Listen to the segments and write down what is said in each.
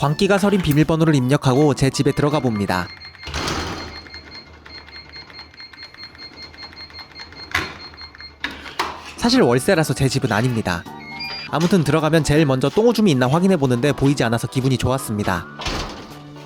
광기가 서린 비밀번호를 입력하고 제 집에 들어가 봅니다. 사실 월세라서 제 집은 아닙니다. 아무튼 들어가면 제일 먼저 똥오줌이 있나 확인해 보는데 보이지 않아서 기분이 좋았습니다.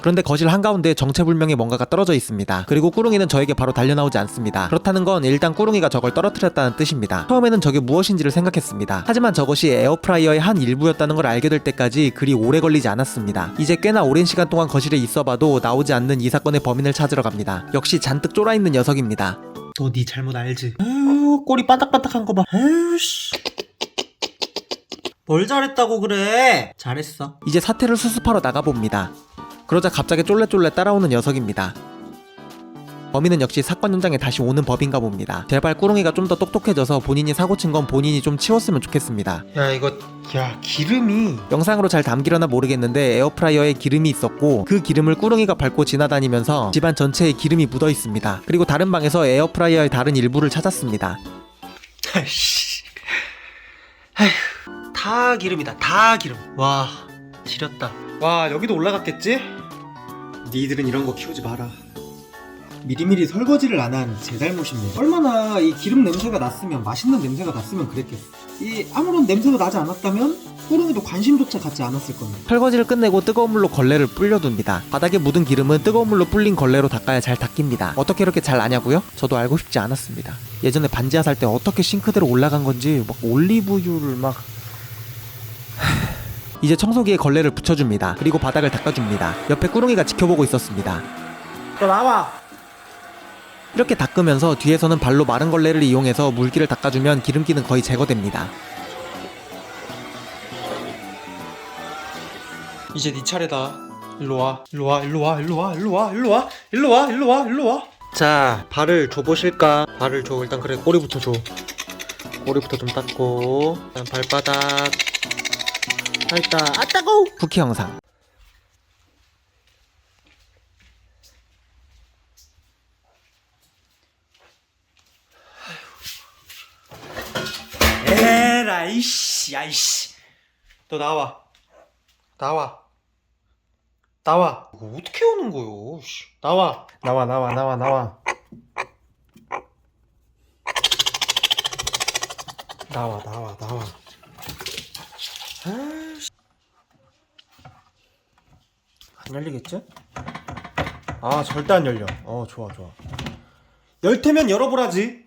그런데 거실 한가운데 정체불명의 뭔가가 떨어져 있습니다. 그리고 꾸릉이는 저에게 바로 달려나오지 않습니다. 그렇다는 건 일단 꾸릉이가 저걸 떨어뜨렸다는 뜻입니다. 처음에는 저게 무엇인지를 생각했습니다. 하지만 저것이 에어프라이어의 한 일부였다는 걸 알게 될 때까지 그리 오래 걸리지 않았습니다. 이제 꽤나 오랜 시간 동안 거실에 있어봐도 나오지 않는 이 사건의 범인을 찾으러 갑니다. 역시 잔뜩 쫄아있는 녀석입니다. 너 네 잘못 알지? 아유 꼬리 반딱반딱한 거 봐. 아유 씨. 뭘 잘했다고 그래? 잘했어. 이제 사태를 수습하러 나가봅니다. 그러자 갑자기 쫄래쫄래 따라오는 녀석입니다. 범인은 역시 사건 현장에 다시 오는 법인가 봅니다. 제발 꾸릉이가 좀 더 똑똑해져서 본인이 사고 친 건 본인이 좀 치웠으면 좋겠습니다. 야 이거 야 기름이 영상으로 잘 담기려나 모르겠는데 에어프라이어에 기름이 있었고 그 기름을 꾸릉이가 밟고 지나다니면서 집안 전체에 기름이 묻어 있습니다. 그리고 다른 방에서 에어프라이어의 다른 일부를 찾았습니다. 아이씨. 아휴 다 기름이다 다 기름. 와 지렸다. 와 여기도 올라갔겠지? 니들은 이런 거 키우지 마라. 미리미리 설거지를 안 한 제 잘못입니다. 얼마나 이 기름 냄새가 났으면 맛있는 냄새가 났으면 그랬겠어. 이 아무런 냄새도 나지 않았다면 꾸릉이도 관심조차 갖지 않았을 겁니다. 설거지를 끝내고 뜨거운 물로 걸레를 불려둡니다. 바닥에 묻은 기름은 뜨거운 물로 불린 걸레로 닦아야 잘 닦입니다. 어떻게 이렇게 잘 아냐고요? 저도 알고 싶지 않았습니다. 예전에 반지하 살 때 어떻게 싱크대로 올라간 건지 막 올리브유를 막 이제 청소기에 걸레를 붙여줍니다. 그리고 바닥을 닦아줍니다. 옆에 꾸릉이가 지켜보고 있었습니다. 너 나와. 이렇게 닦으면서 뒤에서는 발로 마른 걸레를 이용해서 물기를 닦아주면 기름기는 거의 제거됩니다. 이제 네 차례다. 일로 와, 일로 와, 일로 와, 일로 와, 일로 와, 일로 와, 일로 와, 일로 와, 일로 와. 자, 발을 줘 보실까? 발을 줘. 일단 그래 꼬리부터 줘. 꼬리부터 좀 닦고, 발바닥. 살짝. 아 따고. 쿠키 영상. 에라 이씨, 아이씨. 너 나와. 나와. 나와. 이거 어떻게 오는 거요? 씨. 나와. 나와, 나와, 나와, 나와. 나와, 나와, 나와. 아이씨. 안 열리겠지? 아, 절대 안 열려. 어, 좋아, 좋아. 열 테면 열어보라지.